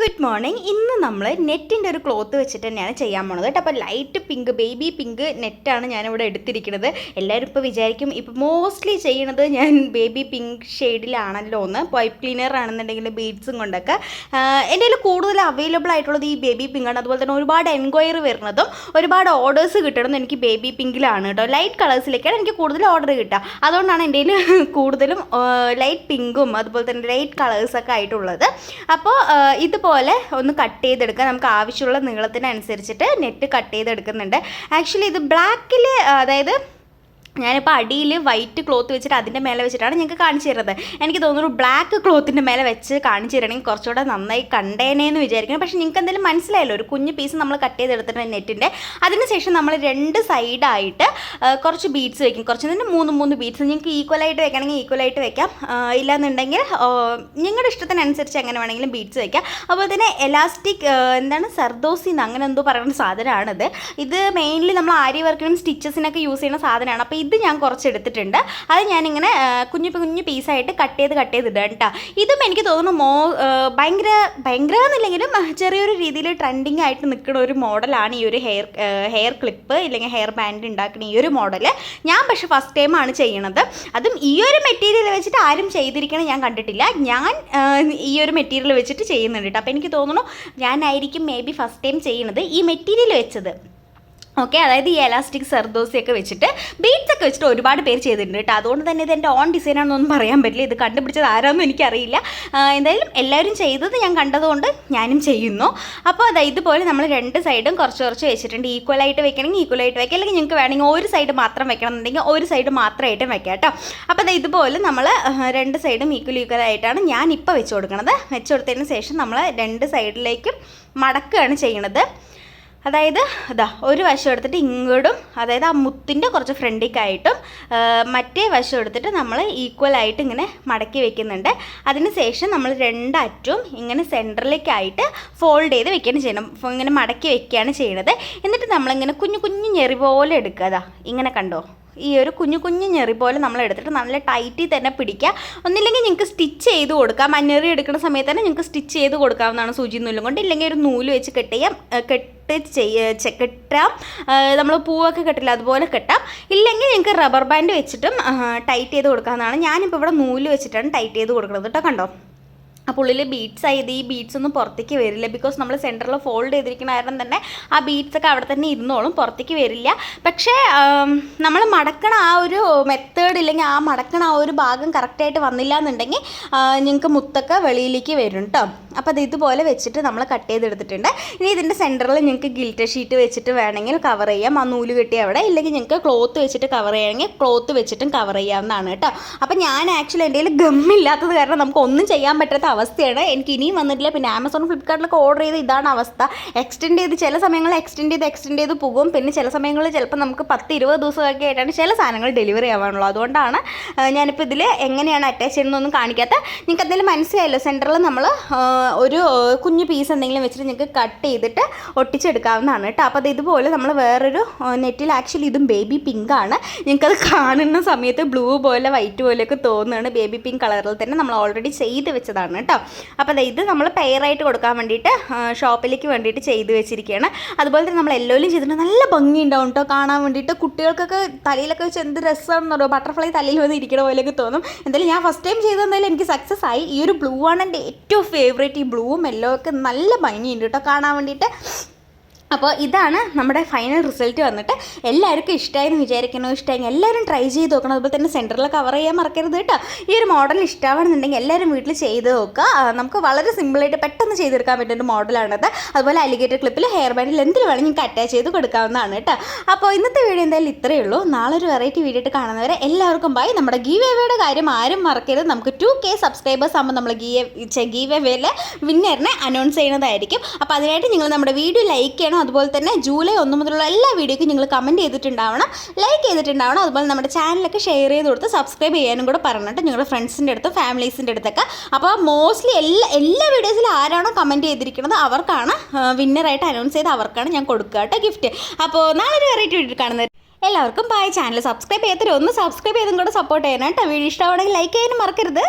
Good morning. ഇന്ന് നമ്മൾ നെറ്റിന്റെ ഒരു ക്ലോത്ത് വെച്ചിട്ട് തന്നെയാണ് ചെയ്യാൻ പോണത് കേട്ടോ. അപ്പോൾ ലൈറ്റ് പിങ്ക് ബേബി പിങ്ക് നെറ്റാണ് ഞാനിവിടെ എടുത്തിരിക്കുന്നത്. എല്ലാവരും ഇപ്പോൾ വിചാരിക്കും ഇപ്പോൾ മോസ്റ്റ്ലി ചെയ്യണത് ഞാൻ ബേബി പിങ്ക് ഷെയ്ഡിലാണല്ലോ ഒന്ന്. പൈപ്പ് ക്ലീനർ ആണെന്നുണ്ടെങ്കിൽ ബീഡ്സും കൊണ്ടൊക്കെ. എന്റെ കയ്യിൽ കൂടുതൽ അവൈലബിൾ ആയിട്ടുള്ളത് ഈ ബേബി പിങ്കാണ് അതുപോലെ തന്നെ ഒരുപാട് എൻക്വയറി വരുന്നതും ഒരുപാട് ഓർഡേഴ്സ് കിട്ടണതും എനിക്ക് ബേബി പിങ്കിലാണ് കേട്ടോ. ലൈറ്റ് കളേഴ്സിലേക്കാണ് എനിക്ക് കൂടുതൽ ഓർഡർ കിട്ടുക. അതുകൊണ്ടാണ് എന്റെ കയ്യിൽ കൂടുതലും ലൈറ്റ് പിങ്കും അതുപോലെ തന്നെ ലൈറ്റ് കളേഴ്സൊക്കെ ആയിട്ടുള്ളത്. അപ്പോൾ ഇതുപോലെ ഒന്ന് കട്ട് ചെയ്തെടുക്കാം നമുക്ക് ആവശ്യമുള്ള നീളത്തിനനുസരിച്ചിട്ട് നെറ്റ് കട്ട് ചെയ്തെടുക്കുന്നുണ്ട്. ആക്ച്വലി ഇത് ബ്ലാക്കിൽ അതായത് ഞാനിപ്പോൾ അടിയിൽ വൈറ്റ് ക്ലോത്ത് വെച്ചിട്ട് അതിന്റെ മേലെ വെച്ചിട്ടാണ് ഞങ്ങൾക്ക് കാണിച്ചു തരുന്നത്. എനിക്ക് തോന്നുന്നു ബ്ലാക്ക് ക്ലോത്തിന്റെ മേലെ വെച്ച് കാണിച്ചു തരണമെങ്കിൽ കുറച്ചുകൂടെ നന്നായി കണ്ടേനേന്ന് വിചാരിക്കണം പക്ഷേ നിങ്ങൾക്ക് എന്തെങ്കിലും മനസ്സിലായല്ലോ ഒരു കുഞ്ഞു പീസ് നമ്മൾ കട്ട് ചെയ്തെടുത്തിട്ടുണ്ട് നെറ്റിന്റെ അതിനുശേഷം നമ്മൾ രണ്ട് സൈഡായിട്ട് കുറച്ച് ബീഡ്സ് വെക്കും. കുറച്ച് തന്നെ മൂന്ന് മൂന്ന് ബീഡ്സ് നിങ്ങൾക്ക് ഈക്വലായിട്ട് വെക്കണമെങ്കിൽ ഈക്വലായിട്ട് വെക്കാം. ഇല്ലയെന്നുണ്ടെങ്കിൽ നിങ്ങളുടെ ഇഷ്ടത്തിനനുസരിച്ച് എങ്ങനെ വേണമെങ്കിലും ബീഡ്സ് വെക്കാം. അപ്പോൾ തന്നെ എലാസ്റ്റിക് എന്താണ് സർദോസിന്ന് അങ്ങനെ എന്തോ പറയുന്ന സാധനമാണിത്. ഇത് മെയിൻലി നമ്മൾ ആരി വർക്കിനും സ്റ്റിച്ചസിനൊക്കെ യൂസ് ചെയ്യുന്ന സാധനമാണ്. അപ്പോൾ ഇത് ഞാൻ കുറച്ച് എടുത്തിട്ടുണ്ട് അത് ഞാനിങ്ങനെ കുഞ്ഞു കുഞ്ഞു പീസായിട്ട് കട്ട് ചെയ്ത് കട്ട് ചെയ്ത് ഇടാം കേട്ടോ ഇതും എനിക്ക് തോന്നുന്നു മോ ഭയങ്കര ഭയങ്കര എന്നില്ലെങ്കിലും ചെറിയൊരു രീതിയിൽ ട്രെൻഡിങ് ആയിട്ട് നിൽക്കുന്ന ഒരു മോഡലാണ് ഈ ഒരു ഹെയർ ഹെയർ ക്ലിപ്പ് ഇല്ലെങ്കിൽ ഹെയർ ബാൻഡ് ഉണ്ടാക്കുന്ന ഈ ഒരു മോഡൽ ഞാൻ പക്ഷേ ഫസ്റ്റ് ടൈമാണ് ചെയ്യണത്. അതും ഈ ഒരു മെറ്റീരിയൽ വെച്ചിട്ട് ആരും ചെയ്തിരിക്കണം ഞാൻ കണ്ടിട്ടില്ല. ഞാൻ ഈ ഒരു മെറ്റീരിയൽ വെച്ചിട്ട് ചെയ്യുന്നുണ്ട് കേട്ടോ അപ്പോൾ എനിക്ക് തോന്നുന്നു ഞാനായിരിക്കും മേ ബി ഫസ്റ്റ് ടൈം ചെയ്യണത് ഈ മെറ്റീരിയൽ വെച്ചത്. ഓക്കെ അതായത് ഈ എലാസ്റ്റിക് സർദോസിയൊക്കെ വെച്ചിട്ട് ബീഡ്സ് ഒക്കെ വെച്ചിട്ട് ഒരുപാട് പേര് ചെയ്തിട്ടുണ്ട് കേട്ടോ. അതുകൊണ്ട് തന്നെ ഇത് എന്റെ ഓൺ ഡിസൈൻ ആണെന്നൊന്നും പറയാൻ പറ്റില്ല. ഇത് കണ്ടുപിടിച്ചത് ആരാന്നും എനിക്കറിയില്ല. എന്തായാലും എല്ലാവരും ചെയ്തത് ഞാൻ കണ്ടതുകൊണ്ട് ഞാനും ചെയ്യുന്നു. അപ്പോൾ അതാ ഇതുപോലെ നമ്മൾ രണ്ട് സൈഡും കുറച്ച് കുറച്ച് വെച്ചിട്ടുണ്ട്. ഈക്വലായിട്ട് വെക്കണമെങ്കിൽ ഈക്വൽ ആയിട്ട് വെക്കാം. അല്ലെങ്കിൽ നിങ്ങൾക്ക് വേണമെങ്കിൽ ഒരു സൈഡ് മാത്രം വെക്കണം എന്നുണ്ടെങ്കിൽ ഒരു സൈഡ് മാത്രമായിട്ടും വെക്കാം കേട്ടോ. അപ്പോൾ അതാ ഇതുപോലെ നമ്മൾ രണ്ട് സൈഡും ഈക്വൽ ആയിട്ടാണ് ഞാൻ ഇപ്പോൾ വെച്ച് കൊടുക്കുന്നത് വെച്ച് കൊടുത്തതിന് ശേഷം നമ്മൾ രണ്ട് സൈഡിലേക്കും മടക്കുകയാണ് ചെയ്യണത്. അതായത് ഇതാ ഒരു വശം എടുത്തിട്ട് ഇങ്ങോട്ടും അതായത് ആ മുത്തിന്റെ കുറച്ച് ഫ്രണ്ടിക്കായിട്ടും മറ്റേ വശം എടുത്തിട്ട് നമ്മൾ ഈക്വൽ ആയിട്ട് ഇങ്ങനെ മടക്കി വെക്കുന്നുണ്ട്. അതിന് ശേഷം നമ്മൾ രണ്ടറ്റും ഇങ്ങനെ സെന്ററിലേക്കായിട്ട് ഫോൾഡ് ചെയ്ത് വെക്കുകയാണ് ചെയ്യണം ഇങ്ങനെ മടക്കി വെക്കുകയാണ് ചെയ്യണത്. എന്നിട്ട് നമ്മളിങ്ങനെ കുഞ്ഞു കുഞ്ഞു ഞെറി പോലെ എടുക്കുക. അതാ ഇങ്ങനെ കണ്ടോ? ഈ ഒരു കുഞ്ഞു കുഞ്ഞു ഞെറി പോലെ നമ്മൾ എടുത്തിട്ട് നല്ല ടൈറ്റിൽ തന്നെ പിടിക്കുക. ഒന്നില്ലെങ്കിൽ നിങ്ങൾക്ക് സ്റ്റിച്ച് ചെയ്ത് കൊടുക്കാം. മഞ്ഞറി എടുക്കുന്ന സമയത്ത് തന്നെ നിങ്ങൾക്ക് സ്റ്റിച്ച് ചെയ്ത് കൊടുക്കാവുന്നതാണ് സൂചി നൂലും കൊണ്ട്. ഇല്ലെങ്കിൽ ഒരു നൂൽ വെച്ച് കെട്ട് ചെയ്യാം. ഏ, കെട്ട് ചെയ്യ കെട്ടാം. നമ്മൾ പൂവൊക്കെ കെട്ടില്ല അതുപോലെ കെട്ടാം. ഇല്ലെങ്കിൽ നിങ്ങൾക്ക് റബ്ബർ ബാൻഡ് വെച്ചിട്ടും ടൈറ്റ് ചെയ്ത് കൊടുക്കാവുന്നതാണ്. ഞാനിപ്പോൾ ഇവിടെ നൂൽ വെച്ചിട്ടാണ് ടൈറ്റ് ചെയ്ത് കൊടുക്കുന്നത്. കേട്ടോ കണ്ടോ? അപ്പോൾ ഉള്ളിൽ ബീഡ്സ് ആയത് ഈ ബീഡ്സ് ഒന്നും പുറത്തേക്ക് വരില്ല. ബിക്കോസ് നമ്മൾ സെന്ററിൽ ഫോൾഡ് ചെയ്തിരിക്കുന്ന കാരണം തന്നെ ആ ബീഡ്സ് ഒക്കെ അവിടെ തന്നെ ഇരുന്നോളും പുറത്തേക്ക് വരില്ല. പക്ഷേ നമ്മൾ മടക്കണ ആ ഒരു മെത്തേഡ് ഇല്ലെങ്കിൽ ആ മടക്കണ ആ ഒരു ഭാഗം കറക്റ്റായിട്ട് വന്നില്ല എന്നുണ്ടെങ്കിൽ നിങ്ങൾക്ക് മുത്തൊക്കെ വെളിയിലേക്ക് വരും കേട്ടോ അപ്പോൾ അത് ഇതുപോലെ വെച്ചിട്ട് നമ്മൾ കട്ട് ചെയ്തെടുത്തിട്ടുണ്ട്. ഇനി ഇതിന്റെ സെന്ററിൽ നിങ്ങൾക്ക് ഗിൽറ്റ ഷീറ്റ് വെച്ചിട്ട് വേണമെങ്കിൽ കവർ ചെയ്യാം. ആ നൂൽ കെട്ടി അവിടെ. ഇല്ലെങ്കിൽ നിങ്ങൾക്ക് ക്ലോത്ത് വെച്ചിട്ട് കവർ ചെയ്യണമെങ്കിൽ ക്ലോത്ത് വെച്ചിട്ടും കവർ ചെയ്യാവുന്നതാണ് കേട്ടോ അപ്പോൾ ഞാൻ ആക്ച്വലി എന്റെ കയ്യിൽ ഗമ്മില്ലാത്തത് കാരണം നമുക്ക് ഒന്നും ചെയ്യാൻ പറ്റാത്ത അവസ്ഥയാണ്. എനിക്ക് ഇനിയും വന്നിട്ടില്ല. പിന്നെ ആമസോൺ ഫ്ലിപ്കാർട്ടിലൊക്കെ ഓർഡർ ചെയ്ത് ഇതാണ് അവസ്ഥ. എക്സ്റ്റെൻഡ് ചെയ്ത് ചില സമയങ്ങളിൽ എക്സ്റ്റെൻഡ് ചെയ്ത് എക്സ്റ്റെൻഡ് ചെയ്ത് പോകും. പിന്നെ ചില സമയങ്ങളിൽ ചിലപ്പോൾ നമുക്ക് പത്ത് ഇരുപത് ദിവസമൊക്കെ ആയിട്ടാണ് ചില സാധനങ്ങൾ ഡെലിവറി ആവാനുള്ളത്. അതുകൊണ്ടാണ് ഞാനിപ്പോൾ ഇതിൽ എങ്ങനെയാണ് അറ്റാച്ച് ചെയ്യുന്നതൊന്നും കാണിക്കാത്ത നിങ്ങൾക്ക് എന്തെങ്കിലും മനസ്സിലായല്ലോ? സെന്ററിൽ നമ്മൾ ഒരു കുഞ്ഞു പീസ് എന്തെങ്കിലും വെച്ചിട്ട് നിങ്ങൾക്ക് കട്ട് ചെയ്തിട്ട് ഒട്ടിച്ചെടുക്കാവുന്നതാണ് കേട്ടോ. അപ്പോൾ അത് ഇതുപോലെ നമ്മൾ വേറൊരു നെറ്റിൽ ആക്ച്വലി ഇതും ബേബി പിങ്ക് ആണ്. നിങ്ങൾക്കത് കാണുന്ന സമയത്ത് ബ്ലൂ പോലെ വൈറ്റ് പോലെയൊക്കെ തോന്നുകയാണ് ബേബി പിങ്ക് കളറിൽ തന്നെ നമ്മൾ ഓൾറെഡി ചെയ്ത് വെച്ചതാണ് കേട്ടോ. അപ്പോൾ ഇത് നമ്മൾ പെയറായിട്ട് കൊടുക്കാൻ വേണ്ടിയിട്ട് ഷോപ്പിലേക്ക് വേണ്ടിയിട്ട് ചെയ്ത് വെച്ചിരിക്കുകയാണ് അതുപോലെ തന്നെ നമ്മൾ എല്ലോയിലും ചെയ്തിട്ടുണ്ട്. നല്ല ഭംഗി ഉണ്ടാവും കേട്ടോ കാണാൻ വേണ്ടിയിട്ട്. കുട്ടികൾക്കൊക്കെ തലയിലൊക്കെ വെച്ച് എന്ത് രസമാണെന്ന് പറയുമോ ബട്ടർഫ്ലൈ തലയിൽ വന്ന് ഇരിക്കണ പോലെയൊക്കെ തോന്നും. എന്തായാലും ഞാൻ ഫസ്റ്റ് ടൈം ചെയ്ത് എന്തായാലും എനിക്ക് സക്സസ് ആയി. ഈ ഒരു ബ്ലൂ ആണ് എന്റെ ഏറ്റവും ഫേവറേറ്റ് ഈ ബ്ലൂവും യെല്ലോ ഒക്കെ നല്ല ഭംഗിയുണ്ട് കേട്ടോ കാണാൻ വേണ്ടിയിട്ട്. അപ്പോൾ ഇതാണ് നമ്മുടെ ഫൈനൽ റിസൾട്ട് വന്നിട്ട് എല്ലാവർക്കും ഇഷ്ടമായെന്ന് വിചാരിക്കണോ ഇഷ്ടമായി എല്ലാവരും ട്രൈ ചെയ്ത് നോക്കണം. അതുപോലെ തന്നെ സെന്ററിൽ കവർ ചെയ്യാൻ മറക്കരുത് കേട്ടോ. ഈ ഒരു മോഡൽ ഇഷ്ടമാണെന്നുണ്ടെങ്കിൽ എല്ലാവരും വീട്ടിൽ ചെയ്ത് നോക്കുക. നമുക്ക് വളരെ സിമ്പിളായിട്ട് പെട്ടെന്ന് ചെയ്തെടുക്കാൻ പറ്റുന്ന ഒരു മോഡലാണത് അതുപോലെ അലിഗേറ്റർ ക്ലിപ്പിൽ ഹെയർ ബാൻഡിൽ എന്തിൽ വേണമെങ്കിൽ നിങ്ങൾക്ക് അറ്റാച്ച് ചെയ്ത് കൊടുക്കാവുന്നതാണ് കേട്ടോ. അപ്പോൾ ഇന്നത്തെ വീഡിയോ എന്തായാലും ഇത്രയേ ഉള്ളൂ. നാളെ ഒരു വെറൈറ്റി വീഡിയോ കാണുന്നവരെ എല്ലാവർക്കും ബൈ നമ്മുടെ ഗീ വേവയുടെ കാര്യം ആരും മറക്കരുത്. നമുക്ക് ടു കെ സബ്സ്ക്രൈബേഴ്സ് ആകുമ്പോൾ നമ്മൾ ഗീ ഗീവ് എവേയിലെ വിന്നറിനെ അനൗൺസ് ചെയ്യുന്നതായിരിക്കും. അപ്പോൾ അതിനായിട്ട് നിങ്ങൾ നമ്മുടെ വീഡിയോ ലൈക്ക് ചെയ്യണം. അതുപോലെ തന്നെ ജൂലൈ ഒന്ന് മുതലുള്ള എല്ലാ വീഡിയോക്കും നിങ്ങൾ കമന്റ് ചെയ്തിട്ടുണ്ടാവണം. ലൈക്ക് ചെയ്തിട്ടുണ്ടാവണം. അതുപോലെ നമ്മുടെ ചാനലൊക്കെ ഷെയർ ചെയ്ത് കൊടുത്ത് സബ്സ്ക്രൈബ് ചെയ്യാനും കൂടെ പറഞ്ഞിട്ട് നിങ്ങളുടെ ഫ്രണ്ട്സിന്റെ അടുത്തും ഫാമിലീസിന്റെ അടുത്തൊക്കെ. അപ്പോൾ മോസ്റ്റ്ലി എല്ലാ എല്ലാ വീഡിയോസിലും ആരാണോ കമന്റ് ചെയ്തിരിക്കുന്നത് അവർക്കാണ് വിന്നറായിട്ട് അനൗൺസ് ചെയ്ത് അവർക്കാണ് ഞാൻ കൊടുക്കുക കേട്ടോ ഗിഫ്റ്റ് അപ്പോൾ നാളെ ഒരു വെറൈറ്റി വീഡിയോ കാണുന്നത്. എല്ലാവർക്കും ബൈ ചാനൽ സബ്സ്ക്രൈബ് ചെയ്തിട്ട് ഒന്ന് സബ്സ്ക്രൈബ് ചെയ്തും കൂടെ സപ്പോർട്ട് ചെയ്യണം കേട്ടോ. വീഡിയോ ഇഷ്ടമാണെങ്കിൽ ലൈക്ക് ചെയ്യാനും മറക്കരുത്.